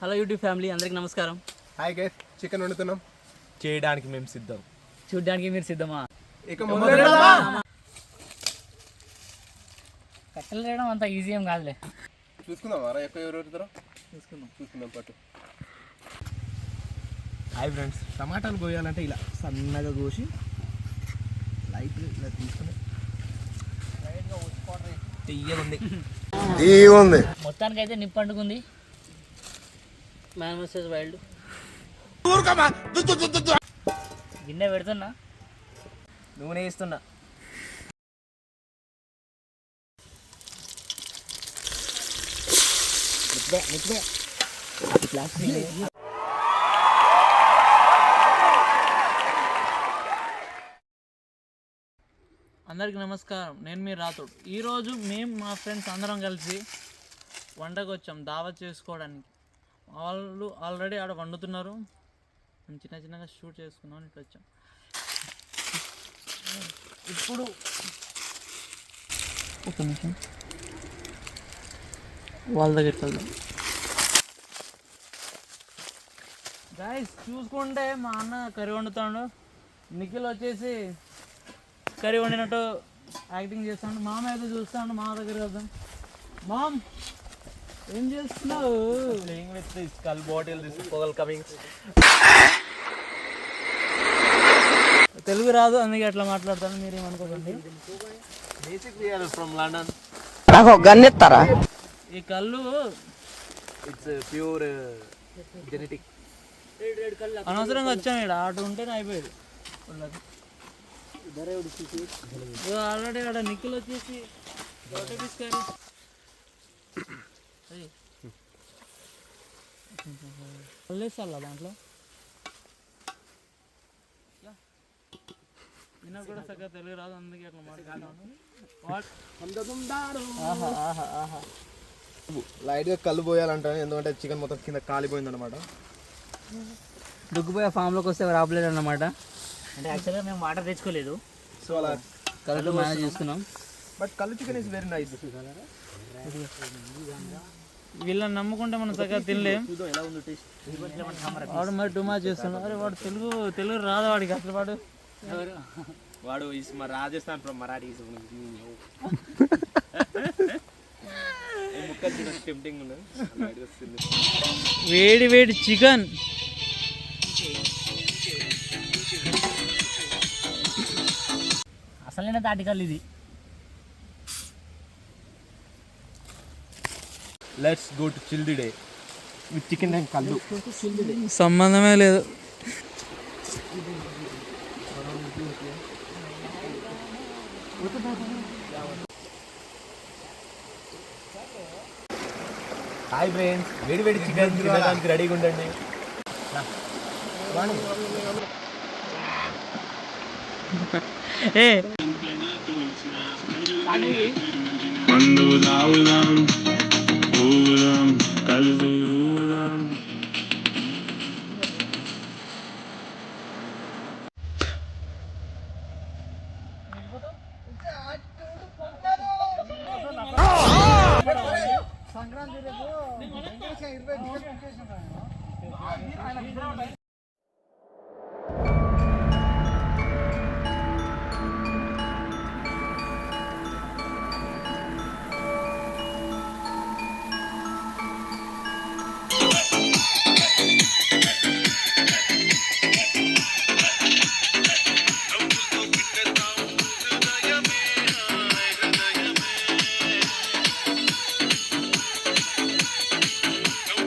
Hello YouTube family అందరికి నమస్కారం. Hi guys chicken వండుతున్నాం. చేయడానికి మేము సిద్ధం. చూడ్డానికి మీరు సిద్ధమా? ఇక? కట్టెలు చేయడం అంత ఈజీ ఏం కాదులే. చూసుకుందాం ఎక్కువ ఎవరు ఎవరుతారో చూసుకుందాం. చూసుకుందాం పట్టు హాయ్ ఫ్రెండ్స్ టమాటాలు కోయాలంటే ఇలా సన్నగా కోసి లైట్ ఇలా తీసుకుని తెయ్యగా ఉంది మొత్తానికి అయితే నిప్పు అంటుకుంది. మ్యాన్ వర్సెస్ వైల్డ్ గిన్నె పెడుతున్నా. నూనె వేస్తున్నా. అందరికి నమస్కారం. నేను మీ రాతుడు ఈరోజు మేము మా ఫ్రెండ్స్ అందరం కలిసి వంటకు వచ్చాం దావత్ చేసుకోవడానికి. వాళ్ళు ఆల్రెడీ ఆడ వండుతున్నారు. మేము చిన్న చిన్నగా షూట్ చేసుకున్నాం ఇట్లా వచ్చాం. ఇప్పుడు ఒక నిమిషం. వాళ్ళ దగ్గరికి వెళ్దాం. గాయస్ చూసుకుంటే మా అన్న కర్రీ వండుతాడు. నిఖిల్ వచ్చేసి కర్రీ వండినట్టు యాక్టింగ్ చేస్తాడు. మామ అయితే చూస్తాడు. మా దగ్గర వెళ్దాం. మామ్ ఏం చేస్తున్నావు? ప్లేయింగ్ విత్ దిస్ కల్ బాటిల్ దిస్ పొగల్ కమింగ్ తెలుగు రాదు అందుకే అట్లా మాట్లాడతాను. మీరు ఏమనుకోకండి బేసిక్ వీఆర్ ఫ్రమ్ లండన్ నాకు గన్నెత్తారా ఈ కళ్ళు ఇట్స్ ప్యూర్ జెనెటిక్ అనవసరంగా వచ్చాం ఇక్కడ. ఆట ఉంటేనే అయిపోయేది. ఆల్రెడీ ఆడ నిక్కులు వచ్చేసి. వదిలేస్తాలా దాంట్లో? ఈయన కూడా సరిగ్గా తెలుగు రాదు అందుకే అట్లా మాట్లాడుతున్నాను. వాట్ ఆహా ఆహా ఆహా. లైట్గా కళ్ళు పోయాలంటాను ఎందుకంటే చికెన్ మొత్తం కింద కాలిపోయింది అనమాట దుగ్గుపోయే ఫామ్లోకి వస్తే రాబలేదు అన్నమాట అంటే యాక్చువల్గా మేము వాటర్ తెచ్చుకోలేదు. సో అలా కరెక్ట్ మేనేజ్ చేసుకున్నాం. బట్ కళ్ళు చికెన్ ఇస్ వెరీ నైస్ వీళ్ళని నమ్ముకుంటే మనం సరిగ్గా తినలేం. వాడు మరి టుమా చేస్తున్నాడు. అరే వాడు తెలుగు తెలుగు రాదు వాడికి అసలు వాడు. వాడు రాజస్థాన్ ఫ్రమ్ మరాఠీ వేడి వేడి చికెన్. అసలైన తాటికల్ ఇది. let's go to chill the day with chicken and kallu సంబంధమే లేదు హాయ్ ఫ్రెండ్స్ వేడి వేడి చికెన్ తినడానికి రెడీగా ఉండండి ఏ ఇరవై